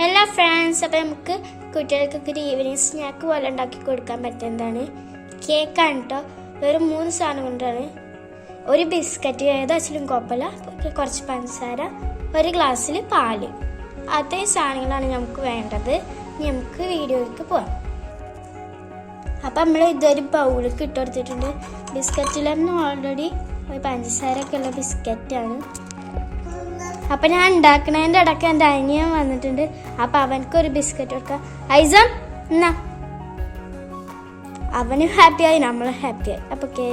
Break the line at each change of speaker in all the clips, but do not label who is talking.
Hello friends അപ്പോൾ നമുക്ക് കുട്ടികൾക്കൊക്കെ ഒരു ഈവനിങ് സ്നാക്ക് പോലെ ഉണ്ടാക്കി കൊടുക്കാൻ പറ്റുന്നതാണ്. കേക്കാണ് കേട്ടോ വെറും മൂന്ന് സാധനം കൊണ്ടാണ്. ഒരു ബിസ്ക്കറ്റ് ഏതാച്ചാലും കുഴപ്പമില്ല. കുറച്ച് പഞ്ചസാര ഒരു ഗ്ലാസ്സിൽ പാൽ. അതേ സാധനങ്ങളാണ് നമുക്ക് വേണ്ടത്. നമുക്ക് വീഡിയോയിലേക്ക് പോകാം അപ്പം നമ്മൾ ഇതൊരു ബൗളിലേക്ക് ഇട്ട് കൊടുത്തിട്ടുണ്ട്. ഓൾറെഡി ഒരു പഞ്ചസാരയൊക്കെ ഉള്ള ബിസ്ക്കറ്റാണ് അപ്പൊ ഞാൻ ഉണ്ടാക്കണതിന്റെ ഇടയ്ക്ക് എന്റെ അനിയൻ വന്നിട്ടുണ്ട്. അപ്പൊ അവനക്ക് ഒരു ബിസ്ക്കറ്റ് കൊടുക്കാം. ഐസം എന്നാ? അവന് ഹാപ്പിയായി നമ്മൾ ഹാപ്പിയായി. അപ്പൊ കേ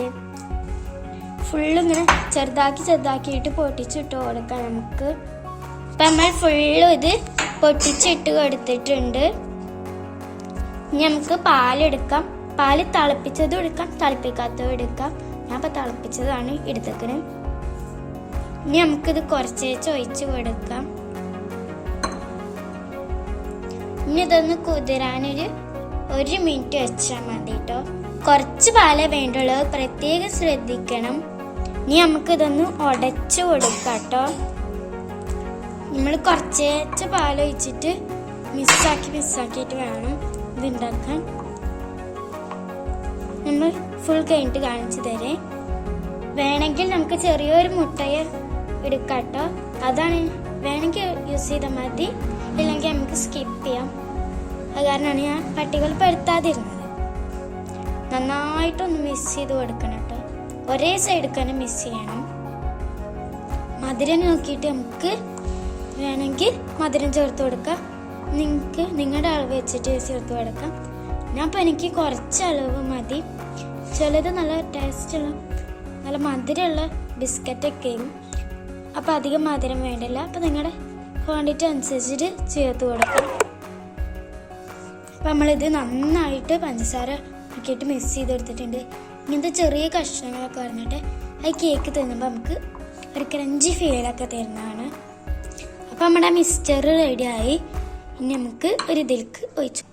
ഫുള്ള് ഇങ്ങനെ ചെറുതാക്കി ചെറുതാക്കിയിട്ട് പൊട്ടിച്ചിട്ട് കൊടുക്കാം നമുക്ക്. അപ്പൊ നമ്മൾ ഫുള്ളും ഇത് പൊട്ടിച്ചിട്ട് കൊടുത്തിട്ടുണ്ട്. ഇനി നമുക്ക് പാലെടുക്കാം. പാൽ തിളപ്പിച്ചതും എടുക്കാം തിളപ്പിക്കാത്തതും എടുക്കാം. ഞാൻ ഇപ്പൊ തിളപ്പിച്ചതാണ് എടുത്തേക്കണേ. ഇനി നമുക്കിത് കുറച്ച് ചോയിച്ച് കൊടുക്കാം. ഇനി ഇതൊന്ന് കുതിരാനൊരു ഒരു മിനിറ്റ് വെച്ചാൽ മതി കേട്ടോ കുറച്ച് പാലേ വേണ്ടുള്ളത് പ്രത്യേകം ശ്രദ്ധിക്കണം. ഇനി നമുക്കിതൊന്ന് ഉടച്ചു കൊടുക്കാം കേട്ടോ നമ്മൾ കുറച്ച് പാലൊഴിച്ചിട്ട് മിസ്സാക്കി മിസ്സാക്കിയിട്ട് വേണം ഇത് ഉണ്ടാക്കാൻ നമ്മൾ ഫുൾ കഴിഞ്ഞിട്ട് കാണിച്ചു തരേ. വേണമെങ്കിൽ നമുക്ക് ചെറിയൊരു മുട്ടയെ എടുക്കാട്ടോ. അതാണ് വേണമെങ്കിൽ യൂസ് ചെയ്താൽ മതി. ഇല്ലെങ്കിൽ നമുക്ക് സ്കിപ്പ് ചെയ്യാം. അത് കാരണമാണ് ഞാൻ പട്ടികൾ പെടുത്താതിരുന്നത് നന്നായിട്ടൊന്ന് മിക്സ് ചെയ്ത് കൊടുക്കണം കേട്ടോ. ഒരേ സൈഡിൽ മിക്സ് ചെയ്യണം. മധുരം നോക്കിയിട്ട് നമുക്ക് വേണമെങ്കിൽ മധുരം ചേർത്ത് കൊടുക്കാം. നിങ്ങൾക്ക് നിങ്ങളുടെ അളവ് വെച്ചിട്ട് ചേർത്ത് കൊടുക്കാം. ഞാൻ അപ്പം എനിക്ക് കുറച്ച് അളവ് മതി. ചിലത് നല്ല ടേസ്റ്റുള്ള നല്ല മധുരമുള്ള ബിസ്ക്കറ്റൊക്കെയും അപ്പം അധികം മധുരം വേണ്ടില്ല. അപ്പം നിങ്ങളുടെ ക്വാണ്ടിറ്റി അനുസരിച്ചിട്ട് ചേർത്ത് കൊടുക്കാം. അപ്പം നമ്മളിത് നന്നായിട്ട് പഞ്ചസാര ആക്കിയിട്ട് മിക്സ് ചെയ്ത് കൊടുത്തിട്ടുണ്ട് ഇങ്ങനത്തെ ചെറിയ കഷ്ണങ്ങളൊക്കെ പറഞ്ഞിട്ട് അത് കേക്ക് തിന്നുമ്പോൾ നമുക്ക് ഒരു ക്രഞ്ചി ഫീലൊക്കെ തരുന്നതാണ്. അപ്പം നമ്മുടെ മിക്സ്ചർ റെഡിയായി ഇനി നമുക്ക് ഒരു ഇതിലേക്ക് ഒഴിച്ചു.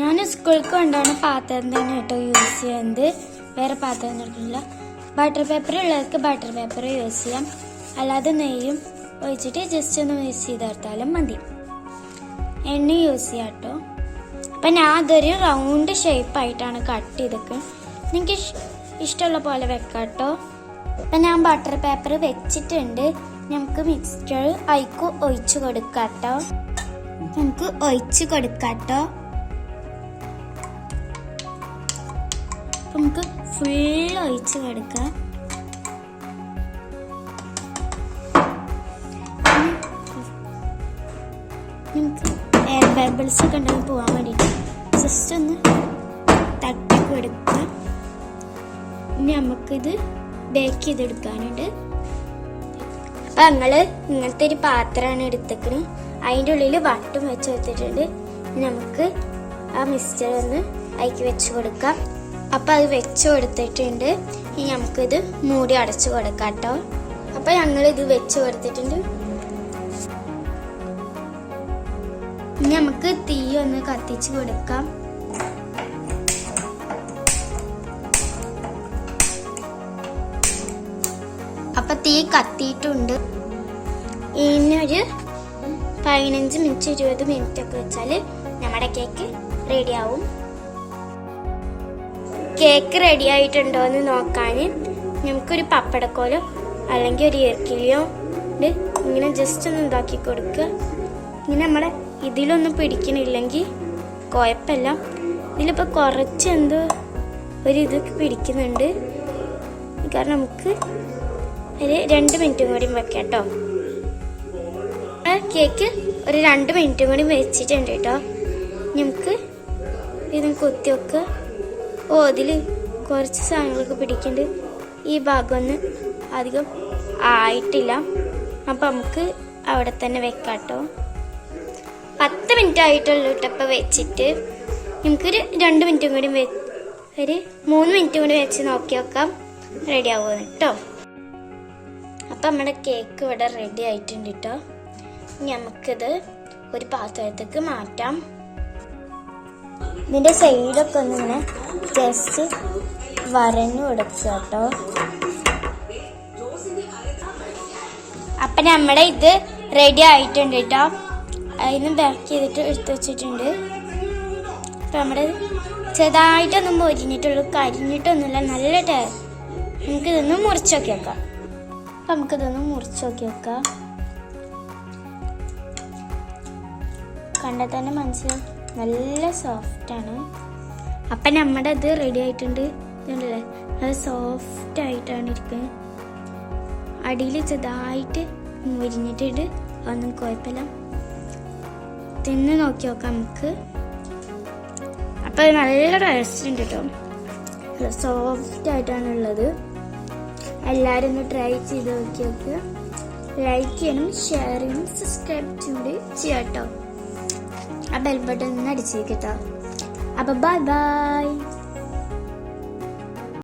ഞാൻ സ്കൂൾക്ക് കൊണ്ടാണ് പാത്രം തന്നെ കേട്ടോ യൂസ് ചെയ്യുന്നത്. വേറെ പാത്രം എടുക്കില്ല ബട്ടർ പേപ്പർ ഉള്ളവർക്ക് ബട്ടർ പേപ്പർ യൂസ് ചെയ്യാം. അല്ലാതെ നെയ്യും ഒഴിച്ചിട്ട് ജസ്റ്റ് ഒന്ന് മിക്സ് ചെയ്തെടുത്താലും മതി. എണ്ണ യൂസ് ചെയ്യാം കേട്ടോ അപ്പം ഞാൻ അതൊരു റൗണ്ട് ഷേപ്പായിട്ടാണ് കട്ട് ചെയ്തൊക്കെ നിങ്ങൾക്ക് ഇഷ്ടമുള്ള പോലെ വെക്കാം കേട്ടോ അപ്പം ഞാൻ ബട്ടർ പേപ്പർ വെച്ചിട്ടുണ്ട്. നമുക്ക് മിക്സ്ചർ അയക്ക് ഒഴിച്ചു കൊടുക്കാം കേട്ടോ നമുക്ക് ഒഴിച്ച് കൊടുക്കാം കേട്ടോ നമുക്ക് ഫുൾ ഒഴിച്ച് കൊടുക്കാം. നമുക്ക് എയർ ബബിൾസ് ഒക്കെ ഉണ്ടെങ്കിൽ പോകാൻ വേണ്ടിയിട്ട്. ജസ്റ്റ് ഒന്ന് തട്ടി കൊടുക്കുക ഇനി നമുക്കിത് ബേക്ക് ചെയ്തെടുക്കാനുണ്ട്. അപ്പം ഞങ്ങൾ ഇങ്ങനത്തെ ഒരു പാത്രമാണ് എടുത്തേക്കണ്. അതിന്റെ ഉള്ളിൽ വട്ടും വെച്ച് കൊടുത്തിട്ടുണ്ട്. നമുക്ക് ആ മിക്സ്ചർ ഒന്ന് അതിക്ക് വെച്ച് കൊടുക്കാം. അപ്പം അത് വെച്ച് കൊടുത്തിട്ടുണ്ട്. ഇനി നമുക്കിത് മൂടി അടച്ചു കൊടുക്കാം കേട്ടോ. അപ്പം ഞങ്ങളിത് വെച്ച് കൊടുത്തിട്ടുണ്ട്. ഇനി നമുക്ക് തീ ഒന്ന് കത്തിച്ച് കൊടുക്കാം. അപ്പൊ തീ കത്തിയിട്ടുണ്ട്. ഇനി ഒരു പതിനഞ്ച് മിനിറ്റ് ഇരുപത് മിനിറ്റ് ഒക്കെ വെച്ചാൽ നമ്മുടെ കേക്ക് റെഡി ആവും കേക്ക് റെഡി ആയിട്ടുണ്ടോ എന്ന് നോക്കാൻ നമുക്കൊരു പപ്പടക്കോലോ അല്ലെങ്കിൽ ഒരു ഇറക്കിലിയോ ഇങ്ങനെ ജസ്റ്റ് ഒന്ന് ഉണ്ടാക്കി കൊടുക്കുക. ഇങ്ങനെ നമ്മളെ ഇതിലൊന്നും പിടിക്കണില്ലെങ്കിൽ കുഴപ്പമില്ല ഇതിലിപ്പോൾ കുറച്ച് എന്തോ ഒരു ഇത് പിടിക്കുന്നുണ്ട്. കാരണം നമുക്ക് ഒരു രണ്ട് മിനിറ്റും കൂടി വെക്കാം കേട്ടോ കേക്ക് ഒരു രണ്ട് മിനിറ്റും കൂടി വെച്ചിട്ടുണ്ട് കേട്ടോ. നമുക്ക് ഇതും കുത്തി വെക്കുക ഓ അതിൽ കുറച്ച് സാധനങ്ങളൊക്കെ പിടിക്കുന്നുണ്ട് ഈ ഭാഗമൊന്നും അധികം ആയിട്ടില്ല. അപ്പം നമുക്ക് അവിടെ തന്നെ വെക്കാം കേട്ടോ പത്ത് മിനിറ്റ് ആയിട്ടുള്ളൂ കേട്ടോ വെച്ചിട്ട്. നമുക്കൊരു രണ്ട് മിനിറ്റും കൂടി ഒരു മൂന്ന് മിനിറ്റും കൂടി വെച്ച് നോക്കി നോക്കാം. റെഡി ആവുമെന്ന് കേട്ടോ അപ്പം നമ്മുടെ കേക്ക് ഇവിടെ റെഡി ആയിട്ടുണ്ട് കേട്ടോ നമുക്കിത് ഒരു പാത്രത്തേക്ക് മാറ്റാം. ഇതിന്റെ സൈഡൊക്കെ ഒന്ന് ഇങ്ങനെ ജസ്റ്റ് വരഞ്ഞു കൊടുക്കുക കേട്ടോ അപ്പം നമ്മുടെ ഇത് റെഡി ആയിട്ടുണ്ട് കേട്ടോ അതിന് ബാക്ക് ചെയ്തിട്ട് എടുത്ത് വെച്ചിട്ടുണ്ട്. അപ്പം നമ്മുടെ ചെറുതായിട്ടൊന്നും പൊരിഞ്ഞിട്ടുള്ളൂ കരിഞ്ഞിട്ടൊന്നുമില്ല. നല്ല ടേ നമുക്കിതൊന്ന് നോക്കി വെക്കാം. അപ്പം നമുക്കിതൊന്ന് നോക്കി വെക്കാം. കണ്ടാൽ തന്നെ മനസ്സിലാവും നല്ല സോഫ്റ്റാണ് അപ്പം നമ്മുടെ ഇത് റെഡി ആയിട്ടുണ്ട്. ഇതുണ്ടല്ലേ? നല്ല സോഫ്റ്റ് ആയിട്ടാണ് ഇരിക്കുന്നത്. അടിയിൽ ചെറുതായിട്ട് മുരിഞ്ഞിട്ടുണ്ട്. അതൊന്നും കുഴപ്പമില്ല. തിന്ന് നോക്കി നോക്കാം നമുക്ക് അപ്പോൾ നല്ല ടേസ്റ്റ് ഉണ്ട് കേട്ടോ സോഫ്റ്റ് ആയിട്ടാണ് ഉള്ളത് എല്ലാവരും ഒന്ന് ട്രൈ ചെയ്ത് നോക്കി നോക്കുക ലൈക്ക് ചെയ്യണം ഷെയർ ചെയ്യണം സബ്സ്ക്രൈബ് കൂടി ചെയ്യാം കേട്ടോ ആ ബെൽ ബട്ടൺ ഒന്ന് അടിച്ചേക്കട്ടോ അപ്പൊ ബൈ ബൈ